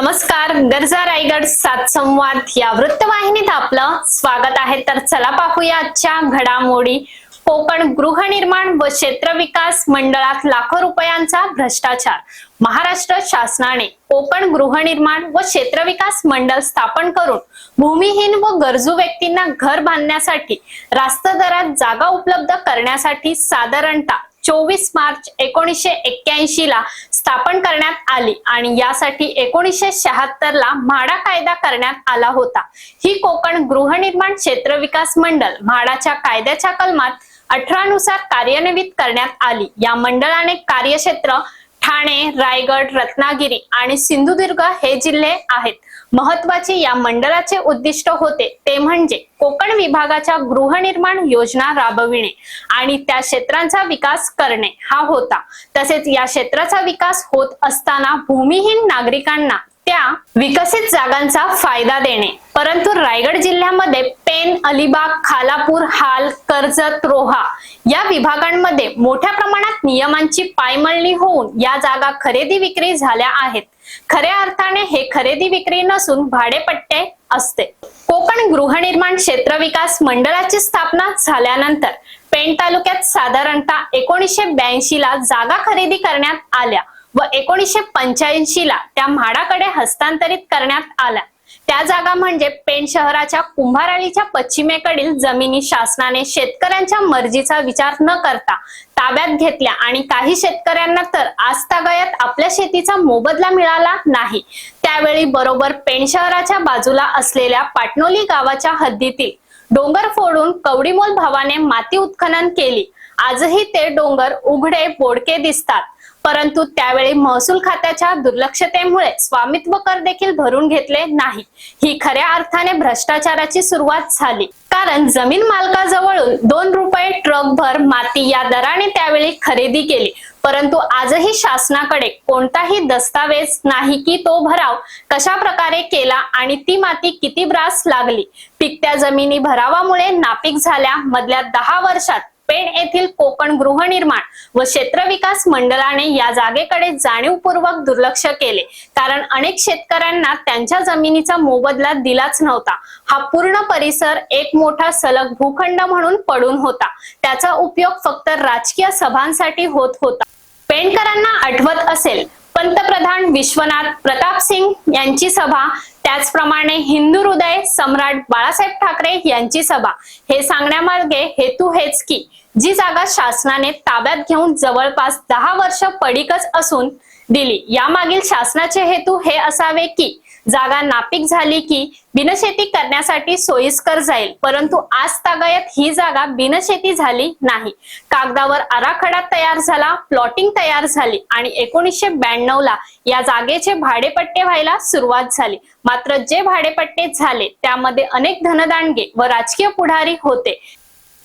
नमस्कार गरजा रायगड सात संवाद या वृत्तवाहिनीत आपलं स्वागत आहे. तर चला पाहूया आजच्या घडामोडी. कोकण गृहनिर्माण व क्षेत्र विकास मंडळात लाखो रुपयांचा भ्रष्टाचार. महाराष्ट्र शासनाने कोकण गृहनिर्माण व क्षेत्र विकास मंडळ स्थापन करून भूमिहीन व गरजू व्यक्तींना घर बांधण्यासाठी रास्त दरात जागा उपलब्ध करण्यासाठी साधारणतः चोवीस मार्च एकोणीसशे एक्क्याऐंशी ला स्थापन करण्यात आली आणि यासाठी एकोणीसशे शहात्तर ला म्हाडा कायदा करण्यात आला होता. ही कोकण गृहनिर्माण क्षेत्र विकास मंडळ म्हाडाच्या कायद्याच्या कलमात अठरा नुसार कार्यान्वित करण्यात आली. या मंडळाने कार्यक्षेत्र ठाणे रायगड रत्नागिरी आणि सिंधुदुर्ग हे जिल्हे आहेत. महत्त्वाचे या मंडळाचे उद्दिष्ट होते. ते म्हणजे कोकण विभागाच्या गृहनिर्माण योजना राबविणे आणि त्या क्षेत्रांचा विकास करणे. हा होता. तसेच या क्षेत्राचा विकास होत असताना भूमिहीन नागरिकांना त्या विकसित जागांचा फायदा देणे. परंतु रायगड जिल्ह्यामध्ये पेन अलिबाग खालापूर हाल कर्जत रोहा या विभागांमध्ये मोठ्या प्रमाणात नियमांची पायमळणी होऊन या जागा खरेदी विक्री झाल्या आहेत. खऱ्या अर्थाने हे खरेदी विक्री नसून भाडेपट्टे असते. कोकण गृहनिर्माण क्षेत्र विकास मंडळाची स्थापना झाल्यानंतर पेण तालुक्यात साधारणतः एकोणीसशे ब्याऐंशी ला जागा खरेदी करण्यात आल्या. व एकोणीसशे पंच्याऐंशी ला त्या म्हाडाकडे हस्तांतरित करण्यात आल्या त्या जागा म्हणजे पेण शहराच्या कुंभाराळीच्या पश्चिमेकडील जमिनी शासनाने शेतकऱ्यांच्या मर्जीचा विचार न करता ताब्यात घेतल्या आणि काही शेतकऱ्यांना तर आजतागायत आपल्या शेतीचा मोबदला मिळाला नाही. त्यावेळी बरोबर पेण शहराच्या बाजूला असलेल्या पाटणोली गावाच्या हद्दीतील डोंगर फोडून कवडीमोल भावाने माती उत्खनन केली. आजही ते डोंगर उघडे बोडके दिसतात. परंतु त्यावेळी महसूल खात्याच्या दुर्लक्षतेमुळे स्वामित्व कर देखील भरून घेतले नाही. ही खऱ्या अर्थाने भ्रष्टाचाराची सुरुवात झाली. कारण जमीन मालकाजवळून दोन रुपये ट्रक भर माती या दराने त्यावेळी खरेदी केली. परंतु आजही शासनाकडे कोणताही दस्तावेज नाही की तो भराव कशा प्रकारे केला आणि ती माती किती ब्रास लागली. पिकत्या जमिनी भरावामुळे नापीक झाल्या मधल्या दहा वर्षात पेण येथील कोकण गृहनिर्माण व क्षेत्र विकास मंडळाने या जागेकडे जाणीवपूर्वक दुर्लक्ष केले. कारण अनेक शेतकऱ्यांना त्यांच्या जमिनीचा मोबदला दिलाच नव्हता. हा पूर्ण परिसर एक मोठा सलग भूखंड म्हणून पडून होता. त्याचा उपयोग फक्त राजकीय सभांसाठी होत होता. पेणकरांना आठवत असेल पंतप्रधान विश्वनाथ प्रताप सिंग यांची सभा त्याचप्रमाणे हिंदू हृदय सम्राट बाळासाहेब ठाकरे यांची सभा. हे सांगण्यामागे हेतू हेच की जी जागा शासनाने ताब्यात घेऊन जवळपास दहा वर्ष पडीकच असून दिली. यामागील शासनाचे हेतू हे असावे की जागा नापीक झाली की बिनशेती करण्यासाठी सोयीस्कर जाईल. परंतु आज तागायत ही जागा बिनशेती झाली नाही. कागदावर आराखडा तयार झाला प्लॉटिंग तयार झाली आणि एकोणीसशे ब्याण्णव ला या जागेचे भाडेपट्टे व्हायला सुरुवात झाली. मात्र जे भाडेपट्टे झाले त्यामध्ये अनेक धनदांडगे व राजकीय पुढारी होते.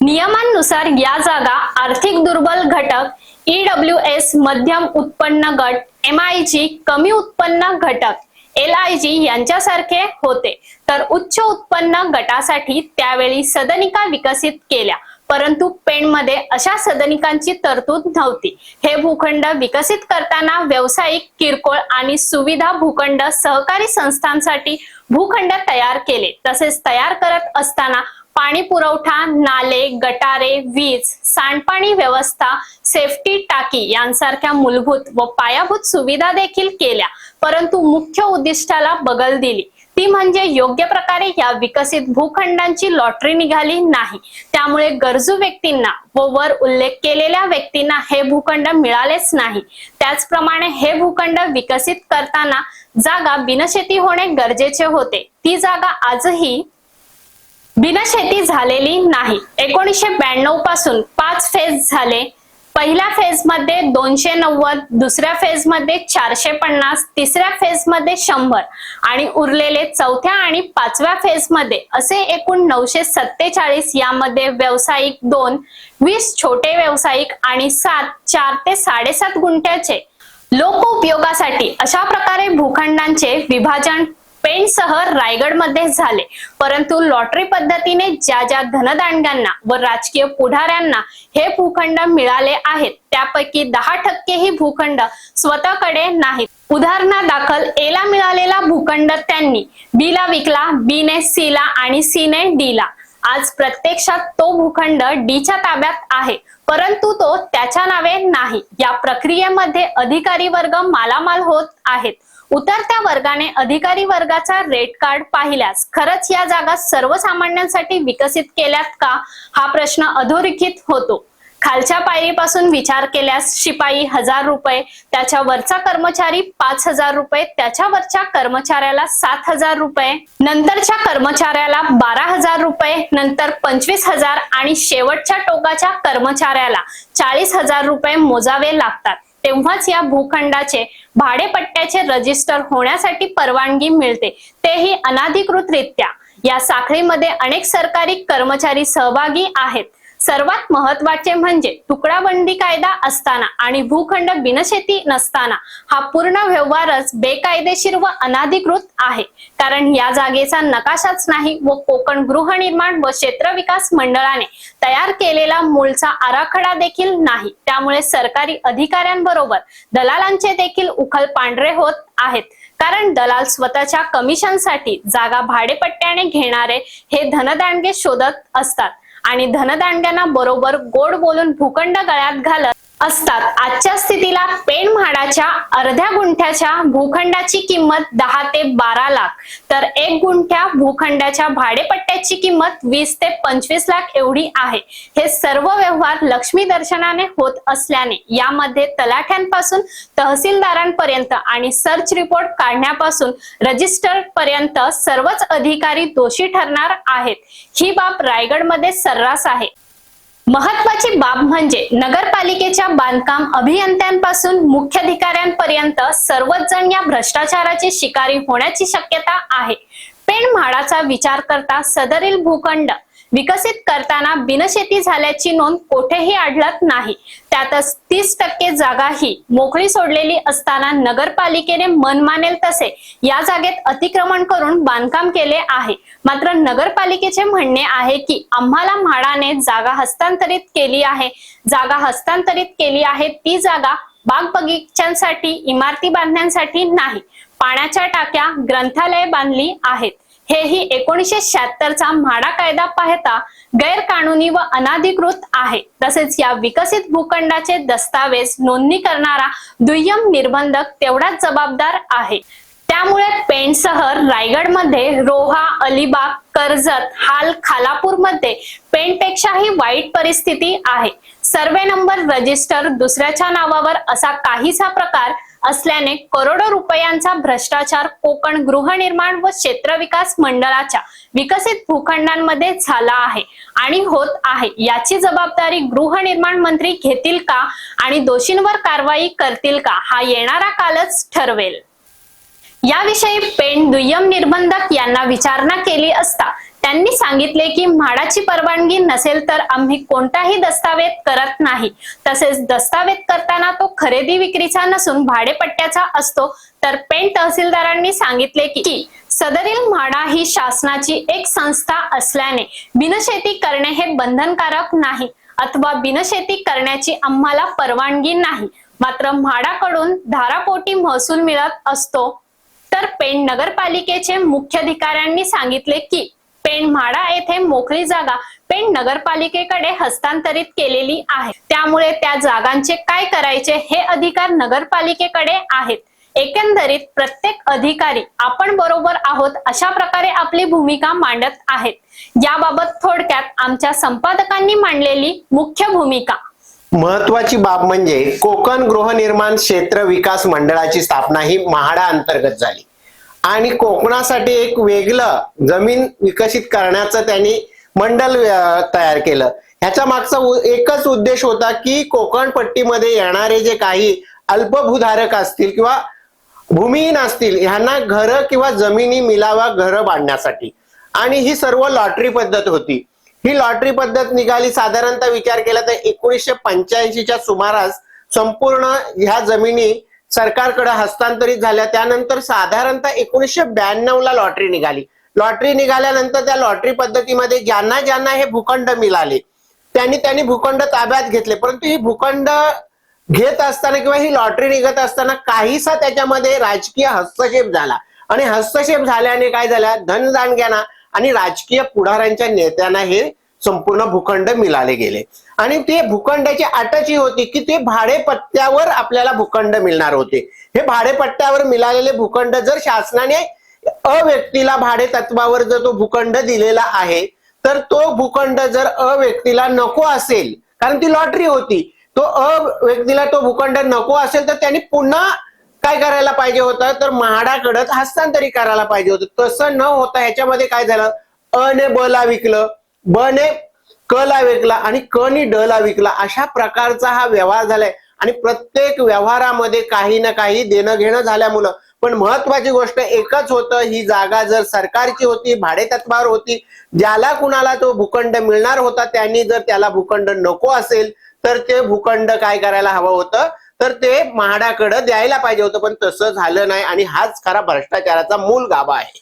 नियमांनुसार या जागा आर्थिक दुर्बल घटक ईडब्ल्यू एस मध्यम उत्पन्न गट एम आय जी कमी उत्पन्न घटक एल आय जी यांच्यासारखे होते. तर उच्च उत्पन्न गटासाठी त्यावेळी सदनिका विकसित केल्या. परंतु पेणमध्ये अशा सदनिकांची तरतूद नव्हती. हे भूखंड विकसित करताना व्यावसायिक किरकोळ आणि सुविधा भूखंड सहकारी संस्थांसाठी भूखंड तयार केले. तसेच तयार करत असताना पाणी पुरवठा नाले गटारे वीज सांडपाणी व्यवस्था सेफ्टी टाकी यांसारख्या मूलभूत व पायाभूत सुविधा देखील केल्या. परंतु मुख्य उद्दिष्टाला बगल दिली. ती म्हणजे योग्य प्रकारे या विकसित भूखंडांची लॉटरी निघाली नाही. त्यामुळे गरजू व्यक्तींना व वर उल्लेख केलेल्या व्यक्तींना हे भूखंड मिळालेच नाही. त्याचप्रमाणे हे भूखंड विकसित करताना जागा बिनशेती होणे गरजेचे होते. ती जागा आजही बिनशेती झालेली नाही. एकोणीसशे ब्याण्णवपासून पाच फेज झाले. पहिल्या फेजमध्ये दोनशे नव्वद दुसऱ्या फेजमध्ये चारशे पन्नास तिसऱ्या फेजमध्ये शंभर आणि उरलेले चौथ्या आणि पाचव्या फेजमध्ये असे एकूण नऊशे सत्तेचाळीस यामध्ये व्यावसायिक दोन वीस छोटे व्यावसायिक आणि सात चार ते साडेसात गुंठ्याचे लोक उपयोगासाठी अशा प्रकारे भूखंडांचे विभाजन पेणसह रायगडमध्ये झाले. परंतु लॉटरी पद्धतीने ज्या ज्या धनदांड्यांना व राजकीय पुढाऱ्यांना हे भूखंड मिळाले आहेत त्यापैकी दहा टक्के ही भूखंड स्वतःकडे नाहीत. उदाहरणादाखल एला मिळालेला भूखंड त्यांनी बी ला विकला बी ने सी ला आणि सीने डी ला. आज प्रत्यक्षात तो भूखंड डीच्या ताब्यात आहे परंतु तो त्याच्या नावे नाही. या प्रक्रियेमध्ये अधिकारी वर्ग मालामाल होत आहेत. उतरत्या वर्गाने अधिकारी वर्गाचा रेट कार्ड पाहिल्यास खरंच या जागा सर्वसामान्यांसाठी विकसित केल्यात का? हा प्रश्न अधोरेखित होतो. खालच्या पायरीपासून विचार केल्यास शिपाई हजार रुपये त्याच्या वरचा कर्मचारी पाच हजार रुपये त्याच्या वरच्या कर्मचाऱ्याला सात हजार रुपये नंतरच्या कर्मचाऱ्याला बारा हजार रुपये नंतर पंचवीस हजार आणि शेवटच्या टोकाच्या कर्मचाऱ्याला चाळीस हजार रुपये मोजावे लागतात. तेव्हाच या भूखंडाचे भाडेपट्ट्याचे रजिस्टर होण्यासाठी परवानगी मिळते. तेही अनाधिकृतरित्या. या साखळीमध्ये अनेक सरकारी कर्मचारी सहभागी आहेत. सर्वात महत्त्वाचे म्हणजे तुकडाबंदी कायदा असताना आणि भूखंड बिनशेती नसताना हा पूर्ण व्यवहारच बेकायदेशीर व अनाधिकृत आहे. कारण या जागेचा नकाशाच नाही व कोकण गृहनिर्माण व क्षेत्र विकास मंडळाने तयार केलेला मूळचा आराखडा देखील नाही. त्यामुळे सरकारी अधिकाऱ्यांबरोबर दलालांचे देखील उखल पांढरे होत आहेत. कारण दलाल स्वतःच्या कमिशनसाठी जागा भाडेपट्ट्याने घेणारे हे धनदांडगे शोधत असतात. आणि धनदांड्यांना बरोबर गोड बोलून भूखंड गळ्यात घालत असतात. आजच्या स्थितीला पेण म्हाडाच्या अर्ध्या गुंठ्याच्या भूखंडाची किंमत दहा ते बारा लाख. तर एक गुंठ्या भूखंडाच्या भाडेपट्ट्याची किंमत वीस ते पंचवीस लाख एवढी आहे. हे सर्व व्यवहार लक्ष्मी दर्शनाने होत असल्याने यामध्ये तलाठ्यांपासून तहसीलदारांपर्यंत आणि सर्च रिपोर्ट काढण्यापासून रजिस्टर पर्यंत सर्वच अधिकारी दोषी ठरणार आहेत. ही बाब रायगडमध्ये सर्रास आहे. महत्वाची बाब म्हणजे नगरपालिकेच्या बांधकाम अभियंत्यांपासून मुख्याधिकाऱ्यांपर्यंत सर्वच जण या भ्रष्टाचाराची शिकारी होण्याची शक्यता आहे. पेण म्हाडाचा विचार करता सदरील भूखंड विकसित करताना बिनशेती झाल्याची नोंद कोठेही आढळत नाही. त्यातच तीस टक्के जागा ही मोकळी सोडलेली असताना नगरपालिकेने मन मानेल तसे या जागेत अतिक्रमण करून बांधकाम केले आहे. मात्र नगरपालिकेचे म्हणणे आहे की आम्हाला म्हाडाने जागा हस्तांतरित केली आहे. जागा हस्तांतरित केली आहे ती जागा बाग बगीच्यांसाठी इमारती बांधण्यासाठी नाही. पाण्याच्या टाक्या ग्रंथालय बांधली आहेत. हेही एकोणीसशे शहात्तरचा म्हाडा कायदा पाहता गैरकानूनी व अनाधिकृत आहे. तसेच या विकसित भूखंडाचे दस्तावेज नोंदणी करणारा दुय्यम निर्बंधक तेवढाच जबाबदार आहे. त्यामुळे पेणसह रायगडमध्ये रोहा अलिबाग कर्जत हाल खालापूरमध्ये पेणपेक्षाही वाईट परिस्थिती आहे. सर्वे नंबर रजिस्टर दुसऱ्याच्या नावावर असा काहीसा प्रकार असल्याने करोडो रुपयांचा भ्रष्टाचार कोकण गृहनिर्माण व क्षेत्र विकास मंडळाच्या विकसित भूखंडांमध्ये झाला आहे आणि होत आहे. याची जबाबदारी गृहनिर्माण मंत्री घेतील का आणि दोषींवर कारवाई करतील का हा येणारा कालच ठरवेल. याविषयी पेण दुय्यम निर्बंधक यांना विचारणा केली असता त्यांनी सांगितले की म्हाडाची परवानगी नसेल तर आम्ही कोणताही दस्तावेज करत नाही. तसेच दस्तावेज करताना तो खरेदी विक्रीचा नसून भाडेपट्ट्याचा असतो. तर पेण तहसीलदारांनी सांगितले की सदरील म्हाडा ही शासनाची एक संस्था असल्याने बिनशेती करणे हे बंधनकारक नाही अथवा बिनशेती करण्याची आम्हाला परवानगी नाही. मात्र म्हाडाकडून धारापोटी महसूल मिळत असतो. तर पेण नगरपालिकेचे मुख्याधिकाऱ्यांनी सांगितले की पेंड म्हाडा येथे मोकळी जागा पेण नगरपालिकेकडे हस्तांतरित केलेली आहे. त्यामुळे त्या जागांचे काय करायचे हे अधिकार नगरपालिकेकडे आहेत. एकंदरीत प्रत्येक अधिकारी आपण बरोबर आहोत अशा प्रकारे आपली भूमिका मांडत आहेत. याबाबत थोडक्यात आमच्या संपादकांनी मांडलेली मुख्य भूमिका. महत्वाची बाब म्हणजे कोकण गृहनिर्माण क्षेत्र विकास मंडळाची स्थापना ही म्हाडा अंतर्गत झाली. आणि कोकणासाठी एक वेगळं जमीन विकसित करण्याचं त्यांनी मंडल तयार केलं. ह्याच्या मागचा एकच उद्देश होता की कोकण पट्टीमध्ये येणारे जे काही अल्पभूधारक असतील किंवा भूमिहीन असतील ह्यांना घरं किंवा जमिनी मिलावा घरं बांधण्यासाठी. आणि ही सर्व लॉटरी पद्धत होती. ही लॉटरी पद्धत निघाली साधारणतः विचार केला तर एकोणीसशे पंच्याऐंशीच्या सुमारास संपूर्ण ह्या जमिनी सरकारकडे हस्तांतरित झाल्या. त्यानंतर साधारणतः एकोणीसशे ब्याण्णव ला लॉटरी निघाली. लॉटरी निघाल्यानंतर त्या लॉटरी पद्धतीमध्ये ज्यांना ज्यांना हे भूखंड मिळाले त्यांनी त्यांनी भूखंड ताब्यात घेतले. परंतु ही भूखंड घेत असताना किंवा ही लॉटरी निघत असताना काहीसा त्याच्यामध्ये राजकीय हस्तक्षेप झाला. आणि हस्तक्षेप झाल्याने काय झालं? धनदानग्यांना आणि राजकीय पुढाऱ्यांच्या नेत्यांना हे संपूर्ण भूखंड मिळाले गेले. आणि ते भूखंडाची अटची होती की ते भाडेपट्ट्यावर आपल्याला भूखंड मिळणार होते. हे भाडेपट्ट्यावर मिळालेले भूखंड जर शासनाने अव्यक्तीला भाडे तत्वावर जर तो भूखंड दिलेला आहे तर तो भूखंड जर अव्यक्तीला नको असेल कारण ती लॉटरी होती तो अव्यक्तीला तो भूखंड नको असेल तर त्यांनी पुन्हा काय करायला पाहिजे होतं? तर म्हाडाकडं हस्तांतरित करायला पाहिजे होतं. तसं न होता ह्याच्यामध्ये काय झालं? अ ने ब ला विकलं. ब ने क ला विकला आणि क नी ड ला विकला अशा प्रकारचा हा व्यवहार झालाय. आणि प्रत्येक व्यवहारामध्ये काही ना काही देणं घेणं झाल्यामुळं. पण महत्वाची गोष्ट एकच होतं ही जागा जर सरकारची होती भाडेतत्वावर होती ज्याला कुणाला तो भूखंड मिळणार होता त्यांनी जर त्याला भूखंड नको असेल तर ते भूखंड काय करायला हवं होतं? तर ते म्हाडाकडं द्यायला पाहिजे होतं पण तसं झालं नाही आणि हाच खरा भ्रष्टाचाराचा मूल गाभा आहे.